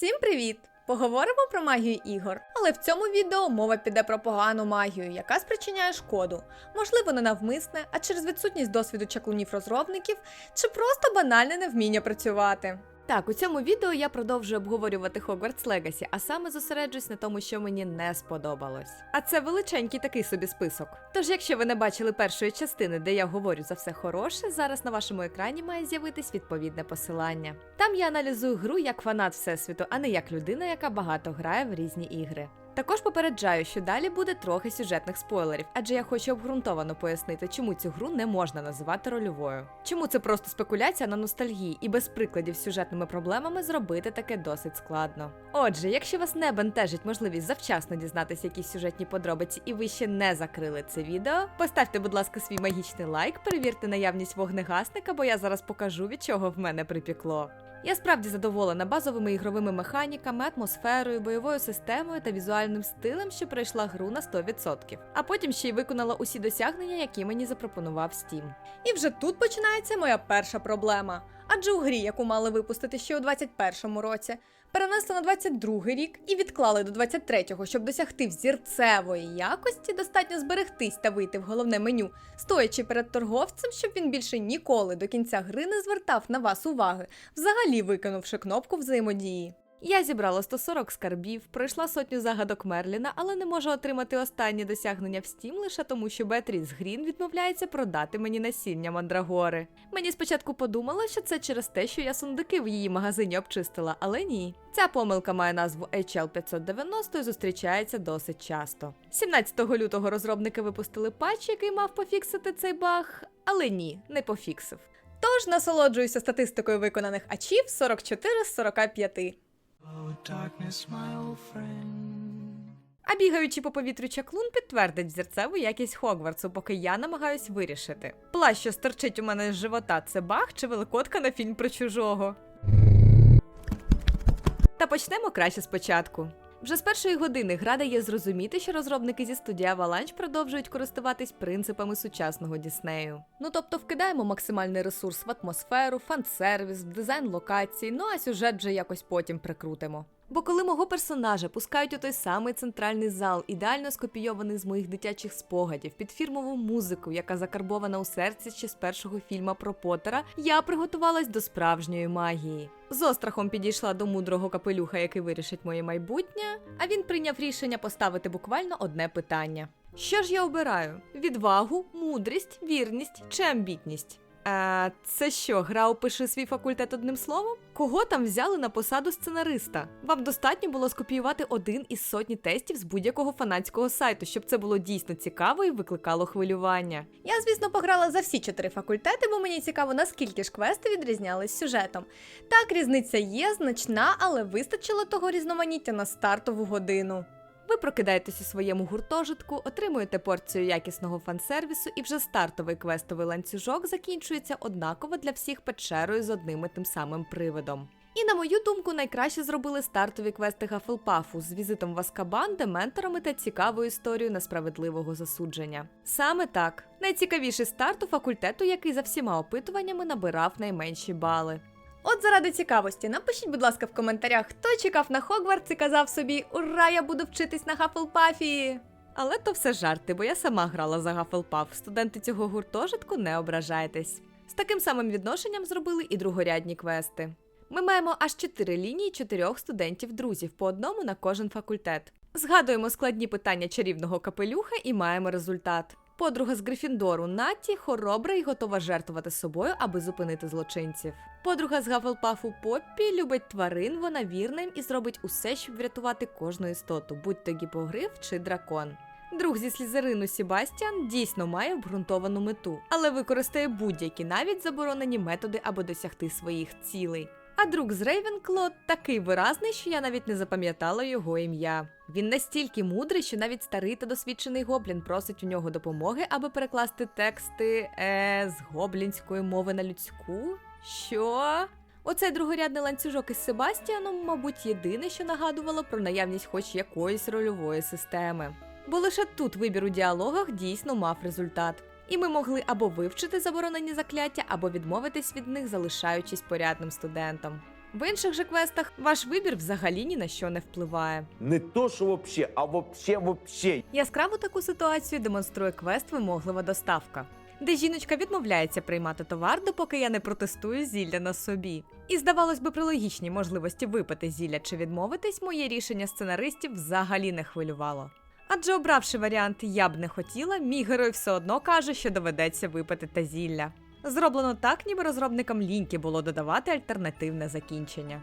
Всім привіт! Поговоримо про магію ігор, але в цьому відео мова піде про погану магію, яка спричиняє шкоду, можливо, не навмисне, а через відсутність досвіду чаклунів-розробників, чи просто банальне невміння працювати. Так, у цьому відео я продовжую обговорювати Hogwarts Legacy, а саме зосереджусь на тому, що мені не сподобалось. А це величенький такий собі список. Тож, якщо ви не бачили першої частини, де я говорю за все хороше, зараз на вашому екрані має з'явитись відповідне посилання. Там я аналізую гру як фанат всесвіту, а не як людина, яка багато грає в різні ігри. Також попереджаю, що далі буде трохи сюжетних спойлерів, адже я хочу обґрунтовано пояснити, чому цю гру не можна називати рольовою. Чому це просто спекуляція на ностальгії і без прикладів з сюжетними проблемами зробити таке досить складно. Отже, якщо вас не бентежить можливість завчасно дізнатися якісь сюжетні подробиці, і ви ще не закрили це відео, поставте, будь ласка, свій магічний лайк, перевірте наявність вогнегасника, бо я зараз покажу, від чого в мене припікло. Я справді задоволена базовими ігровими механіками, атмосферою, бойовою системою та візуальним стилем, що пройшла гру на 100%. А потім ще й виконала усі досягнення, які мені запропонував Steam. І вже тут починається моя перша проблема. Адже у грі, яку мали випустити ще у 21-му році, перенесли на 22-й рік і відклали до 23-го, щоб досягти взірцевої якості, достатньо зберегтись та вийти в головне меню, стоячи перед торговцем, щоб він більше ніколи до кінця гри не звертав на вас уваги, взагалі викинувши кнопку взаємодії. Я зібрала 140 скарбів, пройшла сотню загадок Мерліна, але не можу отримати останні досягнення в Steam лише тому, що Беатріс Грін відмовляється продати мені насіння мандрагори. Мені спочатку подумала, що це через те, що я сундуки в її магазині обчистила, але ні. Ця помилка має назву HL 590 і зустрічається досить часто. 17 лютого розробники випустили патч, який мав пофіксити цей баг, але ні, не пофіксив. Тож насолоджуюся статистикою виконаних ачів 44 з 45. А бігаючи по повітрю чаклун підтвердить зерцеву якість Хогвартсу, поки я намагаюсь вирішити. Плащ, що стерчить у мене з живота, це баг чи великотка на фільм про чужого. Та почнемо краще спочатку. Вже з першої години гра дає зрозуміти, що розробники зі студії Avalanche продовжують користуватись принципами сучасного Діснею. Ну тобто вкидаємо максимальний ресурс в атмосферу, фан-сервіс, в дизайн локацій, ну а сюжет вже якось потім прикрутимо. Бо коли мого персонажа пускають у той самий центральний зал, ідеально скопійований з моїх дитячих спогадів, під фірмову музику, яка закарбована у серці ще з першого фільма про Поттера, я приготувалась до справжньої магії. З острахом підійшла до мудрого капелюха, який вирішить моє майбутнє, а він прийняв рішення поставити буквально одне питання: що ж я обираю: відвагу, мудрість, вірність чи амбітність? Е, це що, гра опиши свій факультет одним словом? Кого там взяли на посаду сценариста? Вам достатньо було скопіювати один із сотні тестів з будь-якого фанатського сайту, щоб це було дійсно цікаво і викликало хвилювання. Я, звісно, пограла за всі чотири факультети, бо мені цікаво, наскільки ж квести відрізнялись сюжетом. Так, різниця є значна, але вистачило того різноманіття на стартову годину. Ви прокидаєтесь у своєму гуртожитку, отримуєте порцію якісного фан-сервісу, і вже стартовий квестовий ланцюжок закінчується однаково для всіх печерою з одним і тим самим привидом. І на мою думку, найкраще зробили стартові квести Гафелпафу з візитом в Аскабан, дементорами та цікавою історією несправедливого засудження. Саме так, найцікавіший старт у факультету, який за всіма опитуваннями набирав найменші бали. От заради цікавості, напишіть, будь ласка, в коментарях, хто чекав на Хогвартс і казав собі Ура, я буду вчитись на Гафелпафі! Але то все жарти, бо я сама грала за Гафелпаф. Студенти цього гуртожитку не ображайтесь. З таким самим відношенням зробили і другорядні квести. Ми маємо аж чотири лінії чотирьох студентів-друзів, по одному на кожен факультет. Згадуємо складні питання чарівного капелюха і маємо результат. Подруга з Грифіндору Наті хоробра і готова жертвувати собою, аби зупинити злочинців. Подруга з Гафелпафу Поппі любить тварин, вона вірна їм і зробить усе, щоб врятувати кожну істоту, будь то гіпогриф чи дракон. Друг зі слізерину Сібастіан дійсно має обґрунтовану мету, але використає будь-які навіть заборонені методи, аби досягти своїх цілей. А друг з Рейвенкло такий виразний, що я навіть не запам'ятала його ім'я. Він настільки мудрий, що навіть старий та досвідчений гоблін просить у нього допомоги, аби перекласти тексти е, з гоблінської мови на людську. Що? Оцей другорядний ланцюжок із Себастіаном, мабуть, єдине, що нагадувало про наявність хоч якоїсь рольової системи. Бо лише тут вибір у діалогах дійсно мав результат. І ми могли або вивчити заборонені закляття, або відмовитись від них, залишаючись порядним студентом. В інших же квестах ваш вибір взагалі ні на що не впливає. Не то, що вообще, а вообще вообще. Яскраву таку ситуацію демонструє квест Вимоглива доставка, де жіночка відмовляється приймати товар, допоки я не протестую зілля на собі. І здавалось би, при логічній можливості випити зілля чи відмовитись, моє рішення сценаристів взагалі не хвилювало. Адже обравши варіант я б не хотіла, мій герой все одно каже, що доведеться випити те зілля. Зроблено так, ніби розробникам ліньки було додавати альтернативне закінчення.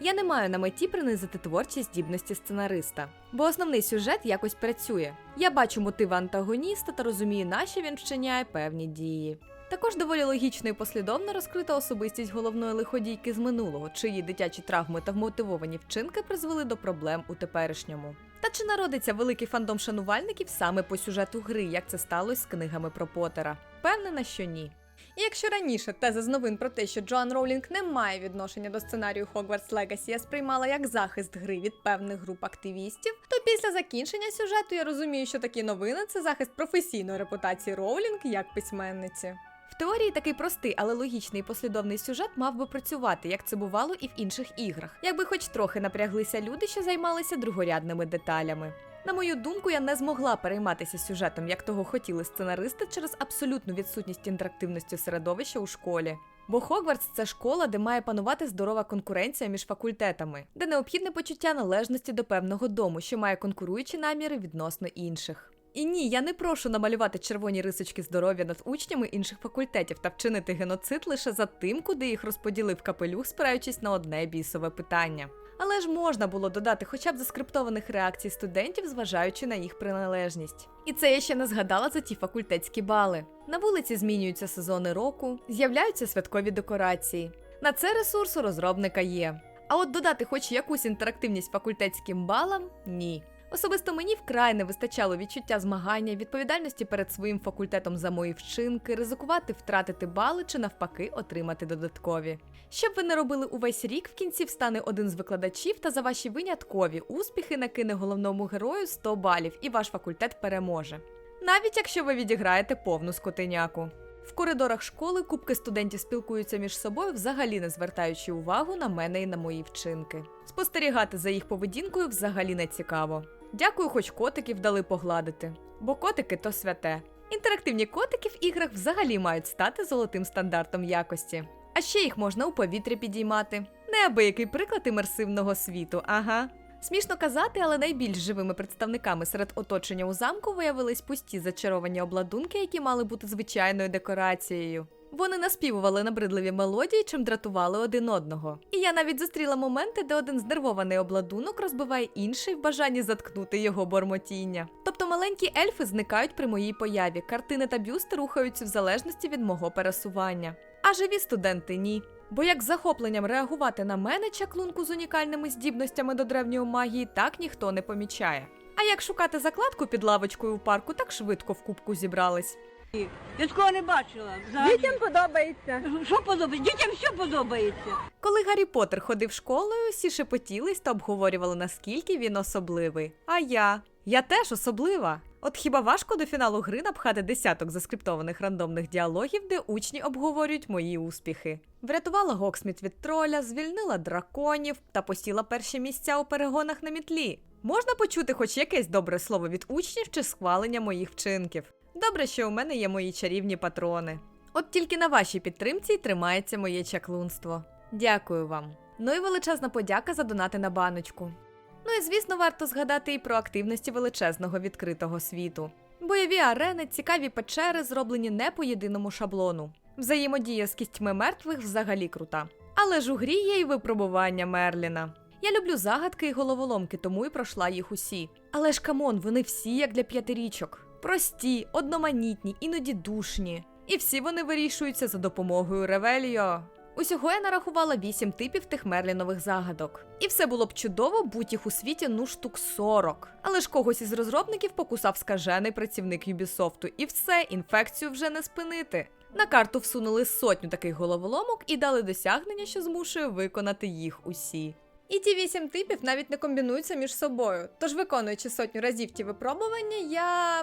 Я не маю на меті принизити творчі здібності сценариста, бо основний сюжет якось працює. Я бачу мотиви антагоніста та розумію, нащо він вчиняє певні дії. Також доволі логічно і послідовно розкрита особистість головної лиходійки з минулого, чиї дитячі травми та вмотивовані вчинки призвели до проблем у теперішньому. Та чи народиться великий фандом шанувальників саме по сюжету гри, як це сталося з книгами про Поттера? Впевнена, що ні. І якщо раніше теза з новин про те, що Джоан Роулінг не має відношення до сценарію Hogwarts Legacy, я сприймала як захист гри від певних груп активістів, то після закінчення сюжету я розумію, що такі новини це захист професійної репутації Роулінг як письменниці. Теорії такий простий, але логічний послідовний сюжет мав би працювати, як це бувало і в інших іграх, якби хоч трохи напряглися люди, що займалися другорядними деталями. На мою думку, я не змогла перейматися сюжетом, як того хотіли сценаристи, через абсолютну відсутність інтерактивності середовища у школі. Бо Хогвартс це школа, де має панувати здорова конкуренція між факультетами, де необхідне почуття належності до певного дому, що має конкуруючі наміри відносно інших. І ні, я не прошу намалювати червоні рисочки здоров'я над учнями інших факультетів та вчинити геноцид лише за тим, куди їх розподілив капелюх, спираючись на одне бісове питання. Але ж можна було додати хоча б заскриптованих реакцій студентів, зважаючи на їх приналежність. І це я ще не згадала за ті факультетські бали. На вулиці змінюються сезони року, з'являються святкові декорації. На це ресурс у розробника є. А от додати хоч якусь інтерактивність факультетським балам ні. Особисто мені вкрай не вистачало відчуття змагання, відповідальності перед своїм факультетом за мої вчинки, ризикувати втратити бали чи навпаки отримати додаткові. Щоб ви не робили увесь рік, в кінці встане один з викладачів та за ваші виняткові успіхи накине головному герою 100 балів, і ваш факультет переможе. Навіть якщо ви відіграєте повну скотиняку. В коридорах школи купки студентів спілкуються між собою, взагалі не звертаючи увагу на мене і на мої вчинки. Спостерігати за їх поведінкою взагалі не цікаво. Дякую, хоч котиків дали погладити, бо котики то святе. Інтерактивні котики в іграх взагалі мають стати золотим стандартом якості. А ще їх можна у повітрі підіймати. Неабиякий приклад імерсивного світу, ага. Смішно казати, але найбільш живими представниками серед оточення у замку виявились пусті зачаровані обладунки, які мали бути звичайною декорацією. Вони наспівували набридливі мелодії, чим дратували один одного. І я навіть зустріла моменти, де один знервований обладунок розбиває інший в бажанні заткнути його бормотіння. Тобто маленькі ельфи зникають при моїй появі, картини та бюсти рухаються в залежності від мого пересування. А живі студенти ні. Бо як захопленням реагувати на мене, чаклунку з унікальними здібностями до древньої магії, так ніхто не помічає. А як шукати закладку під лавочкою у парку, так швидко в кубку зібрались. Я такого не бачила. Взагалі. Дітям подобається. Що подобається? Дітям все подобається. Коли Гаррі Поттер ходив школою, всі шепотілись та обговорювали, наскільки він особливий. А я? Я теж особлива. От хіба важко до фіналу гри напхати десяток заскриптованих рандомних діалогів, де учні обговорюють мої успіхи. Врятувала Гоксміт від троля, звільнила драконів та посіла перші місця у перегонах на мітлі. Можна почути хоч якесь добре слово від учнів чи схвалення моїх вчинків. Добре, що у мене є мої чарівні патрони. От тільки на вашій підтримці й тримається моє чаклунство. Дякую вам. Ну і величезна подяка за донати на баночку. Ну і звісно, варто згадати і про активності величезного відкритого світу. Бойові арени, цікаві печери, зроблені не по єдиному шаблону. Взаємодія з кістьми мертвих взагалі крута. Але ж у грі є й випробування Мерліна. Я люблю загадки і головоломки, тому і пройшла їх усі. Але ж камон, вони всі як для п'ятирічок. Прості, одноманітні, іноді душні. І всі вони вирішуються за допомогою Ревеліо. Усього я нарахувала 8 типів тих мерлінових загадок. І все було б чудово, будь їх у світі ну штук 40. Але ж когось із розробників покусав скажений працівник Юбісофту, і все, інфекцію вже не спинити. На карту всунули сотню таких головоломок і дали досягнення, що змушує виконати їх усі. І ті вісім типів навіть не комбінуються між собою. Тож, виконуючи сотню разів ті випробування, я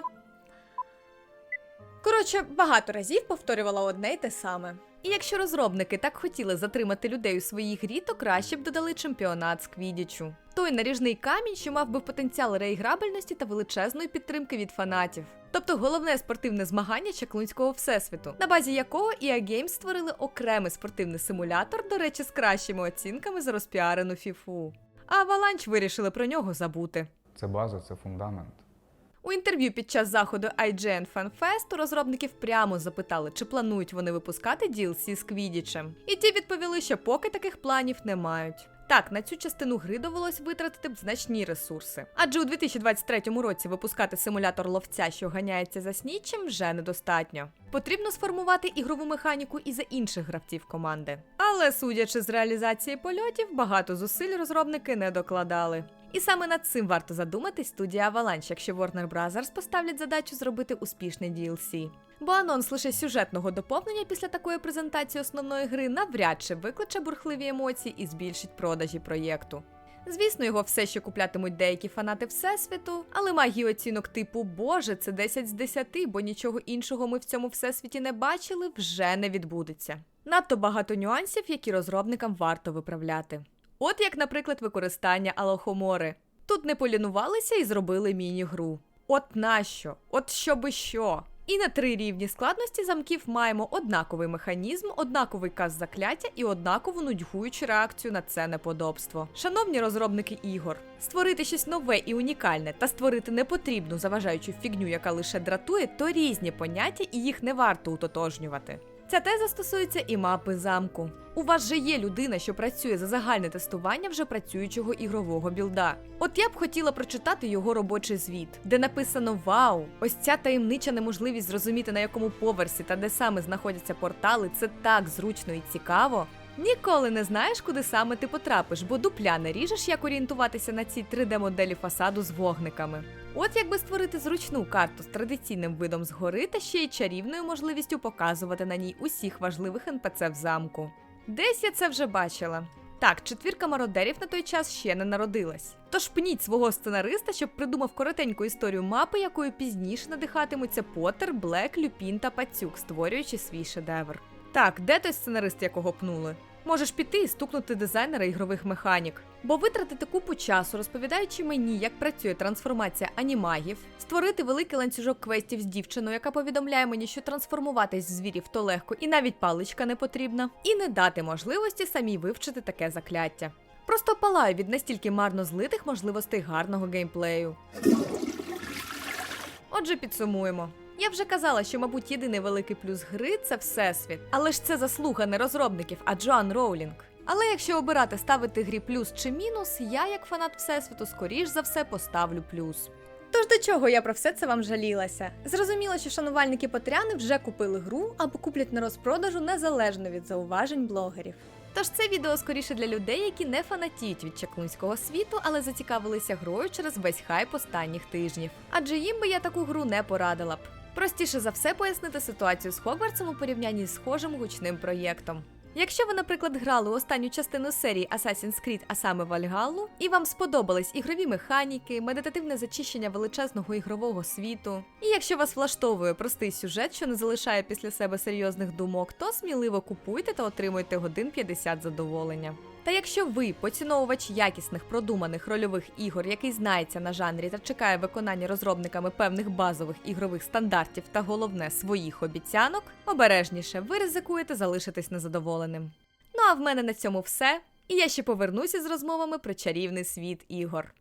Коротше, багато разів повторювала одне й те саме. І якщо розробники так хотіли затримати людей у своїй грі, то краще б додали чемпіонат з квідічу. Той наріжний камінь, що мав би потенціал реіграбельності та величезної підтримки від фанатів. Тобто головне спортивне змагання чаклунського всесвіту, на базі якого EA Games створили окремий спортивний симулятор, до речі, з кращими оцінками за розпіарену фіфу. А Avalanche вирішили про нього забути. Це база, це фундамент. У інтерв'ю під час заходу IGN Fan Fest розробників прямо запитали, чи планують вони випускати DLC з Квідічем. І ті відповіли, що поки таких планів не мають. Так, на цю частину гри довелось витратити б значні ресурси. Адже у 2023 році випускати симулятор ловця, що ганяється за снічем, вже недостатньо. Потрібно сформувати ігрову механіку і за інших гравців команди. Але судячи з реалізації польотів, багато зусиль розробники не докладали. І саме над цим варто задуматись студія Avalanche, якщо Warner Bros. поставлять задачу зробити успішний DLC. Бо анонс лише сюжетного доповнення після такої презентації основної гри навряд чи викличе бурхливі емоції і збільшить продажі проєкту. Звісно, його все ще куплятимуть деякі фанати Всесвіту, але магії оцінок типу Боже, це 10 з 10, бо нічого іншого ми в цьому всесвіті не бачили, вже не відбудеться. Надто багато нюансів, які розробникам варто виправляти. От як, наприклад, використання Алохомори. Тут не полінувалися і зробили міні-гру. От нащо? От щоби що? І на три рівні складності замків маємо однаковий механізм, однаковий каз закляття і однакову нудьгуючу реакцію на це неподобство. Шановні розробники ігор, створити щось нове і унікальне та створити непотрібну заважаючу фігню, яка лише дратує, то різні поняття і їх не варто утотожнювати. Ця теза стосується і мапи замку. У вас же є людина, що працює за загальне тестування вже працюючого ігрового білда. От я б хотіла прочитати його робочий звіт, де написано Вау! Ось ця таємнича неможливість зрозуміти на якому поверсі та де саме знаходяться портали. Це так зручно і цікаво. Ніколи не знаєш, куди саме ти потрапиш, бо дупля не ріжеш, як орієнтуватися на цій 3D-моделі фасаду з вогниками. От якби створити зручну карту з традиційним видом згори та ще й чарівною можливістю показувати на ній усіх важливих НПЦ в замку. Десь я це вже бачила. Так, четвірка мародерів на той час ще не народилась. Тож пніть свого сценариста, щоб придумав коротеньку історію мапи, якою пізніше надихатимуться Поттер, Блек, Люпін та Пацюк, створюючи свій шедевр. Так, де той сценарист, якого пнули? Можеш піти і стукнути дизайнера ігрових механік. Бо витратити купу часу, розповідаючи мені, як працює трансформація анімагів, створити великий ланцюжок квестів з дівчиною, яка повідомляє мені, що трансформуватись звірів то легко і навіть паличка не потрібна, і не дати можливості самій вивчити таке закляття. Просто палаю від настільки марно злитих можливостей гарного геймплею. Отже, підсумуємо. Я вже казала, що, мабуть, єдиний великий плюс гри це всесвіт. Але ж це заслуга не розробників, а Джоан Роулінг. Але якщо обирати ставити грі плюс чи мінус, я, як фанат всесвіту, скоріш за все поставлю плюс. Тож до чого я про все це вам жалілася? Зрозуміло, що шанувальники Патріани вже купили гру або куплять на розпродажу незалежно від зауважень блогерів. Тож це відео скоріше для людей, які не фанатіють від чаклунського світу, але зацікавилися грою через весь хайп останніх тижнів. Адже їм би я таку гру не порадила б. Простіше за все пояснити ситуацію з Хогвартсом у порівнянні з схожим гучним проєктом. Якщо ви, наприклад, грали останню частину серії Assassin's Creed, а саме Вальгалу, і вам сподобались ігрові механіки, медитативне зачищення величезного ігрового світу, і якщо вас влаштовує простий сюжет, що не залишає після себе серйозних думок, то сміливо купуйте та отримуйте годин 50 задоволення. Та якщо ви поціновувач якісних продуманих рольових ігор, який знається на жанрі та чекає виконання розробниками певних базових ігрових стандартів та головне своїх обіцянок, обережніше ви ризикуєте залишитись незадоволеним. Ну а в мене на цьому все. І я ще повернуся з розмовами про чарівний світ ігор.